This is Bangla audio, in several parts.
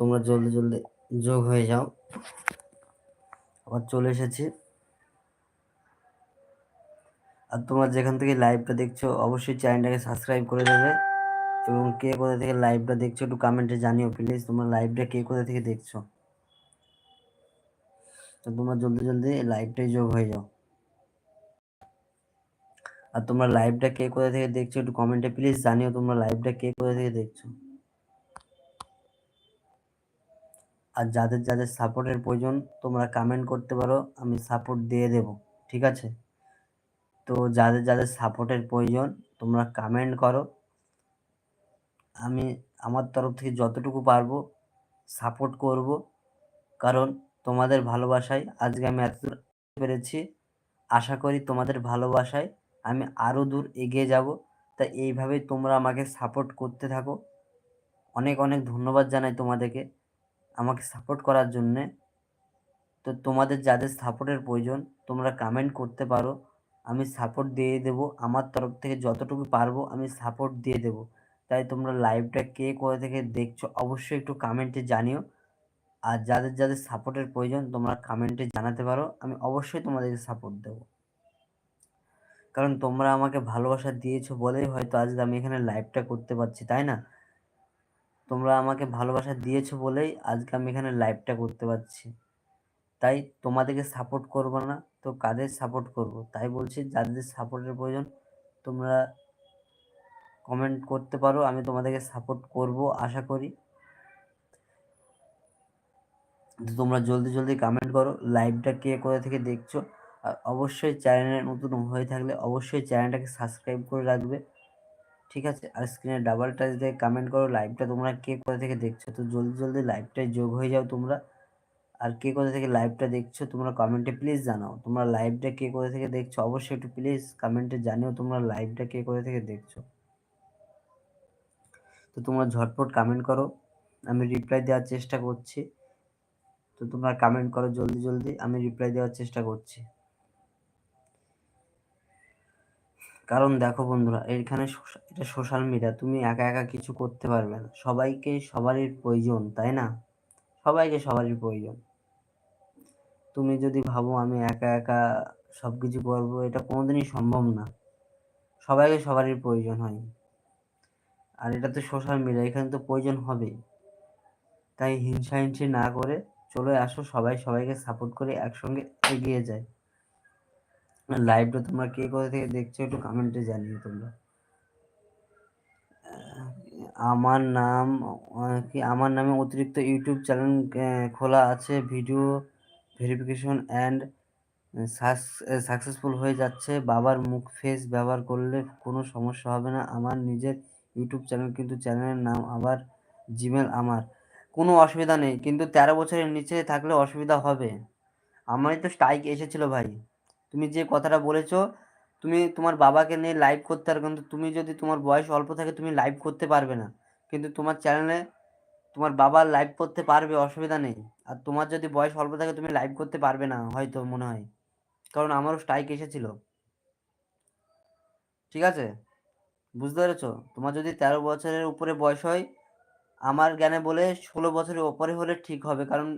তোমরা জলদি জলদি যোগ হয়ে যাও। আবার চলে এসেছি। আর তোমরা যেখান থেকে লাইভটা দেখছ, অবশ্যই চ্যানেলটাকে সাবস্ক্রাইব করে দেবে। এবং কে কোথা থেকে লাইভটা দেখছ, একটু কমেন্টে জানিও প্লিজ তোমরা লাইভটা কে কোথা থেকে দেখছ? তো তোমরা জলদি জলদি লাইভটাই যোগ হয়ে যাও। আর তোমরা লাইভটা কে কোথা থেকে দেখছ, একটু কমেন্টে প্লিজ জানিও, তোমরা লাইভটা কে কোথা থেকে দেখছ? আর যাদের যাদের সাপোর্টের প্রয়োজন, তোমরা কমেন্ট করতে পারো, আমি সাপোর্ট দিয়ে দেব, ঠিক আছে? তো যাদের যাদের সাপোর্টের প্রয়োজন, তোমরা কমেন্ট করো। আমি আমার তরফ থেকে যতটুকু পারব সাপোর্ট করব। কারণ তোমাদের ভালোবাসায় আজকে আমি এত পেরেছি। আশা করি তোমাদের ভালোবাসায় আমি আরও দূর এগিয়ে যাব। তা এইভাবেই তোমরা আমাকে সাপোর্ট করতে থাকো। অনেক অনেক ধন্যবাদ জানাই তোমাদেরকে। আমাকে সাপোর্ট করার জন্যে। তো তোমাদের যাদের সাপোর্টের প্রয়োজন, তোমরা কমেন্ট করতে পারো। আমি সাপোর্ট দিয়ে দেব। আমার তরফ থেকে যতটুকু পারব, আমি সাপোর্ট দিয়ে দেব। তাই তোমরা লাইভটা কে কোথা থেকে দেখছ, অবশ্যই একটু কমেন্টে জানিও। আর যাদের যাদের সাপোর্টের প্রয়োজন, তোমরা কমেন্টে জানাতে পারো। আমি অবশ্যই তোমাদেরকে সাপোর্ট দেব। কারণ তোমরা আমাকে ভালোবাসা দিয়েছ বলেই হয়তো আজকে আমি এখানে লাইভটা করতে পারছি, তাই না? তোমরা আমাকে ভালোবাসা দিয়েছ বলেই আজকে আমি এখানে লাইভটা করতে পারছি। তাই তোমাদেরকে সাপোর্ট করব না, তো কাদের সাপোর্ট করব? তাই বলছি, যাদের সাপোর্টের প্রয়োজন, তোমরা কমেন্ট করতে পারো, আমি তোমাদেরকে সাপোর্ট করব, আশা করি। তোমরা জলদি জলদি কমেন্ট করো লাইভটা কে কোথা থেকে দেখছ। আর অবশ্যই চ্যানেলে নতুন হয়ে থাকলে অবশ্যই চ্যানেলটাকে সাবস্ক্রাইব করে রাখবে। ঠিক আছে? আর স্ক্রিনে ডাবল টাচ দিয়ে কমেন্ট করো লাইভটা তোমরা কে কোথা থেকে দেখছ? তো জলদি জলদি লাইভটায় যোগ হয়ে যাও তোমরা। আর কে কোথা থেকে লাইভটা দেখছ তোমরা কমেন্টে প্লিজ জানাও। তোমরা লাইভটা কে কোথা থেকে দেখছ অবশ্যই একটু প্লিজ কমেন্টে জানিও তোমরা লাইভটা কে কোথা থেকে দেখছ। তো তোমরা ঝটপট কমেন্ট করো। আমি রিপ্লাই দেওয়ার চেষ্টা করছি। তো তোমরা কমেন্ট করো জলদি জলদি। আমি রিপ্লাই দেওয়ার চেষ্টা করছি। কারণ দেখো বন্ধুরা এইখানে এটা সোশ্যাল মিডিয়া তুমি একা একা কিছু করতে পারবে না। সবাইকে সবারই প্রয়োজন, তাই না? সবাইকে সবারই প্রয়োজন। তুমি যদি ভাবো আমি একা একা সব কিছু করব, এটা কোনোদিনই সম্ভব না। সবাইকে সবারই প্রয়োজন হয়। আর এটা তো সোশ্যাল মিডিয়া এখানে তো প্রয়োজন হবেই। তাই হিংসা হিংসি না করে চলে আসো, সবাই সবাইকে সাপোর্ট করে একসঙ্গে এগিয়ে যায়। লাইভটা তোমরা কে কোথা থেকে দেখছ একটু কমেন্টে জানিও তোমরা। আমার নাম কি, আমার নামে অতিরিক্ত ইউটিউব চ্যানেল খোলা আছে ভিডিও ভেরিফিকেশন অ্যান্ড সাকসেসফুল হয়ে যাচ্ছে। বাবার মুখ ফেস ব্যবহার করলে কোনো সমস্যা হবে না। আমার নিজের ইউটিউব চ্যানেল কিন্তু চ্যানেলের নাম আবার জিমেল আমার। কোনো অসুবিধা নেই, কিন্তু তেরো বছরের নিচে থাকলে অসুবিধা হবে। আমারই তো স্ট্রাইক এসেছিল ভাই। তুমি যে কথাটা বলেছ, তুমি তোমার বাবাকে নিয়ে লাইভ করতে পারো কিন্তু তুমি যদি তোমার বয়স অল্প থাকে, তুমি লাইভ করতে পারবে না। কিন্তু তোমার চ্যানেলে তোমার বাবা লাইভ করতে পারবে, অসুবিধা নেই। আর তোমার যদি বয়স অল্প থাকে, তুমি লাইভ করতে পারবে না, হয়তো মনে হয়। কারণ আমারও স্ট্রাইক এসেছিল। ঠিক আছে? বুঝতে পেরেছ? তোমার যদি তেরো বছরের উপরে বয়স হয়, আমার জ্ঞানে বলে ষোলো বছরের ওপরে হলে ঠিক হবে। কারণ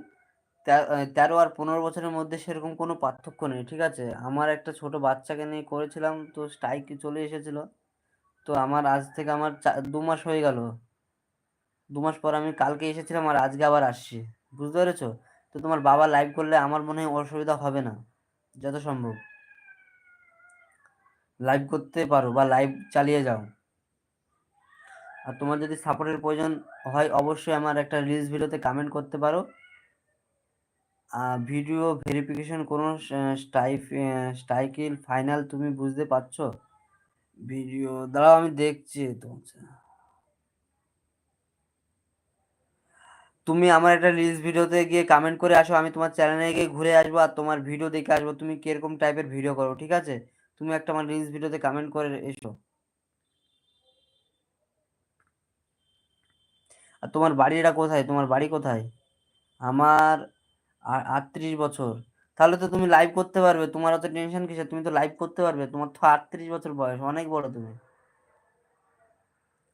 তেরো আর পনেরো বছরের মধ্যে সেরকম কোনো পার্থক্য নেই, ঠিক আছে? আমার একটা ছোট বাচ্চাকে নিয়ে করেছিলাম, তো স্ট্রাইক চলে এসেছিল। তো আমার আজ থেকে আমার দু মাস হয়ে গেল। দু মাস পর আমি কালকে এসেছিলাম আর আজকে আবার আসছি। বুঝতে পেরেছ? তো তোমার বাবা লাইভ করলে আমার মনে হয় অসুবিধা হবে না, যত সম্ভব। লাইভ করতে পারো বা লাইভ চালিয়ে যাও। আর তোমার যদি সাপোর্টের প্রয়োজন হয়, অবশ্যই আমার একটা রিলস ভিডিওতে কমেন্ট করতে পারো। ভিডিও ভেরিফিকেশন কোনো স্টাইফ স্টাইকিল ফাইনাল তুমি বুঝতে পারছ? ভিডিও দাঁড়াও আমি দেখছি তো তুমি আমার একটা রিলস ভিডিওতে গিয়ে কমেন্ট করে আসো, আমি তোমার চ্যানেলে গিয়ে ঘুরে আসব আর তোমার ভিডিও দেখে আসব, তুমি কীরকম টাইপের ভিডিও করো, ঠিক আছে? তুমি একটা আমার রিলস ভিডিওতে কমেন্ট করে এসো। আর তোমার বাড়িটা কোথায়? তোমার বাড়ি কোথায়? আমার আটত্রিশ বছর। তাহলে তো তুমি লাইভ করতে পারবে। তোমার অত টেনশন কিসে তুমি তো লাইভ করতে পারবে। তোমার তো আটত্রিশ বছর বয়স, অনেক বড় তুমি।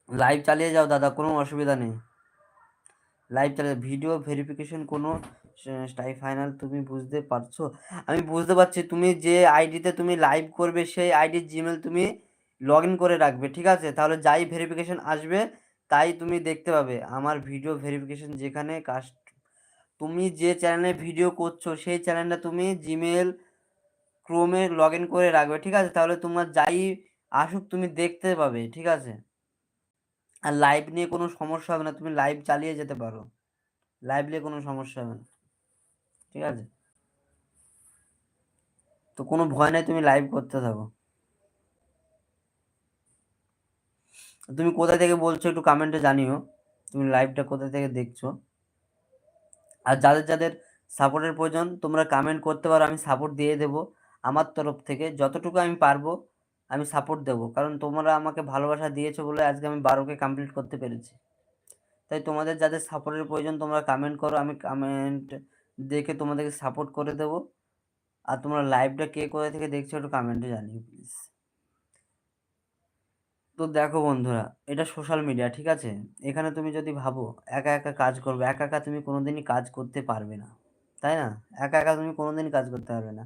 লাইভ চালিয়ে যাও দাদা, কোনো অসুবিধা নেই। লাইভ চালিয়ে ভিডিও ভেরিফিকেশন কোনো স্টাই ফাইনাল তুমি বুঝতে পারছ? আমি বুঝতে পারছি, তুমি যে আইডিতে তুমি লাইভ করবে, সেই আইডির জিমেল তুমি লগ ইন করে রাখবে, ঠিক আছে? তাহলে যাই ভেরিফিকেশন আসবে, তাই তুমি দেখতে পাবে। আমার ভিডিও ভেরিফিকেশন যেখানে কাস্ট তুমি যে চ্যানেলে ভিডিও করছ, সেই চ্যানেলটা তুমি জিমেল ক্রোমে লগ ইন করে রাখবে, ঠিক আছে? তাহলে তোমার যাই আসুক, তুমি দেখতে পাবে, ঠিক আছে? আর লাইভ নিয়ে কোনো সমস্যা হবে না, তুমি লাইভ চালিয়ে যেতে পারো। লাইভ নিয়ে কোনো সমস্যা হবে না, ঠিক আছে? তো কোনো ভয় নাই, তুমি লাইভ করতে থাকো। তুমি কোথা থেকে বলছো একটু কমেন্টে জানিও। তুমি লাইভটা কোথা থেকে দেখছ? আর যাদের যাদের সাপোর্টের প্রয়োজন, তোমরা কমেন্ট করতে পারো, আমি সাপোর্ট দিয়ে দেব আমার তরফ থেকে। যতটুকু আমি পারব, আমি সাপোর্ট দেবো। কারণ তোমরা আমাকে ভালোবাসা দিয়েছ বলে আজকে আমি বারোকে কমপ্লিট করতে পেরেছি। তাই তোমাদের যাদের সাপোর্টের প্রয়োজন, তোমরা কমেন্ট করো, আমি কমেন্ট দেখে তোমাদেরকে সাপোর্ট করে দেব। আর তোমরা লাইভটা কে কোথা থেকে দেখছ, একটু কমেন্টে জানিও প্লিজ তো দেখো বন্ধুরা, এটা সোশ্যাল মিডিয়া ঠিক আছে? এখানে তুমি যদি ভাবো, একা একা কাজ করবে, একা একা তুমি কোনোদিনই কাজ করতে পারবে না, তাই না? একা একা তুমি কোনোদিনই কাজ করতে পারবে না।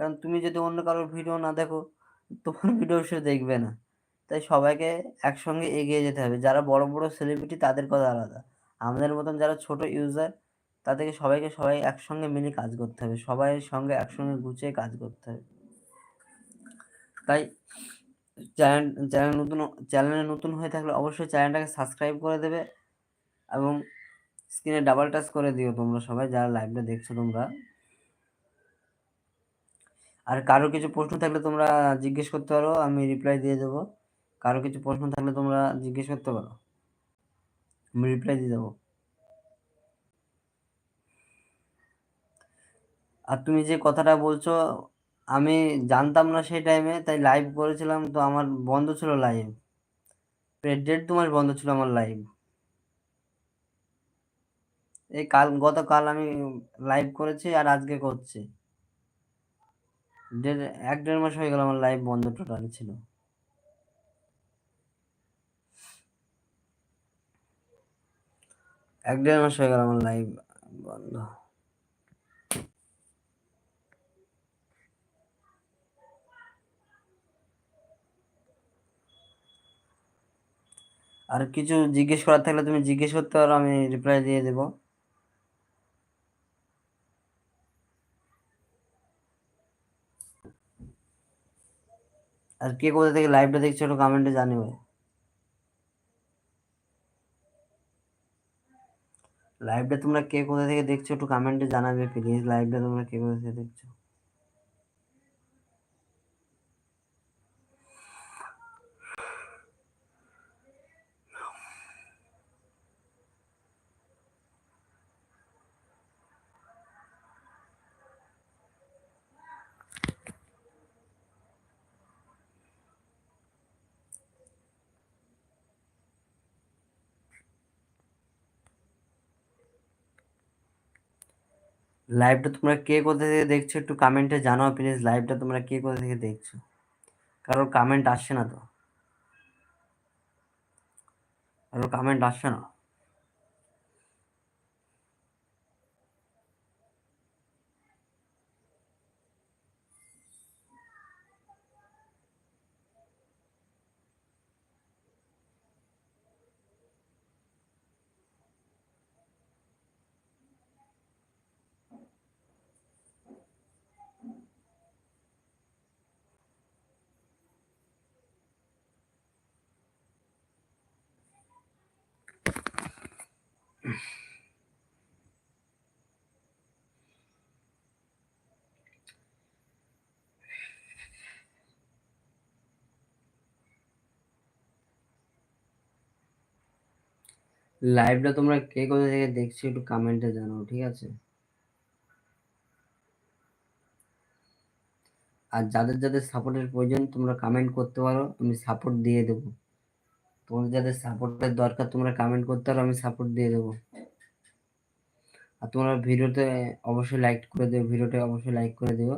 কারণ তুমি যদি অন্য কারোর ভিডিও না দেখো, তোমার ভিডিও সে দেখবে না। তাই সবাইকে একসঙ্গে এগিয়ে যেতে হবে। যারা বড় বড় সেলিব্রিটি তাদের কথা আলাদা। আমাদের মতন যারা ছোট ইউজার তাদেরকে সবাইকে সবাই একসঙ্গে মিলে কাজ করতে হবে। সবাই সঙ্গে একসঙ্গে গুছিয়ে কাজ করতে হবে। তাই চ্যানেল চ্যানেল নতুন, চ্যানেলে নতুন হয়ে থাকলে অবশ্যই চ্যানেলটাকে সাবস্ক্রাইব করে দেবে এবং স্ক্রিনে ডাবল টাচ করে দিও তোমরা সবাই, যারা লাইভটা দেখছ তোমরা। আর কারও কিছু প্রশ্ন থাকলে তোমরা জিজ্ঞেস করতে পারো, আমি রিপ্লাই দিয়ে দেবো। কারও কিছু প্রশ্ন থাকলে তোমরা জিজ্ঞেস করতে পারো, আমি রিপ্লাই দিয়ে দেবো। আর তুমি যে কথাটা বলছো আমি জানতাম না সেই টাইমে তাই লাইভ করেছিলাম। তো আমার বন্ধ ছিল লাইভ দেড় দু মাস বন্ধ ছিল আমার লাইভ এই কাল, গতকাল আমি লাইভ করেছি আর আজকে করছি। দেড়, এক দেড় মাস হয়ে গেল আমার লাইভ বন্ধ টোটালি ছিল। এক দেড় মাস হয়ে গেল আমার লাইভ বন্ধ। আর কিছু জিজ্ঞেস করার থাকলে তুমি জিজ্ঞেস করতে পারো, আমি রিপ্লাই দিয়ে দেবো। আর কে কোথা থেকে লাইভটা দেখছ একটু কমেন্টে জানিও। লাইভটা তোমরা কে কোথা থেকে দেখছ একটু কমেন্টে জানাবে প্লিজ লাইভটা তোমরা কে কোথা থেকে দেখছ? লাইভটা তোমরা কে কোথা থেকে দেখছ একটু কমেন্টে জানাও প্লিজ লাইভটা তোমরা কে কোথা থেকে দেখছ? কারোর কমেন্ট আসছে না তো? কারোর কমেন্ট আসছে না? লাইভটা তোমরা কে কোথা থেকে দেখছ একটু কমেন্টে জানাও, ঠিক আছে? আর যাদের যাদের সাপোর্টের প্রয়োজন, তোমরা কমেন্ট করতে পারো, আমি সাপোর্ট দিয়ে দেবো। তোমাদের যাদের সাপোর্টের দরকার, তোমরা কমেন্ট করতে পারো, আমি সাপোর্ট দিয়ে দেবো। আর তোমরা ভিডিওতে অবশ্যই লাইক করে দেবো ভিডিওটা অবশ্যই লাইক করে দেবো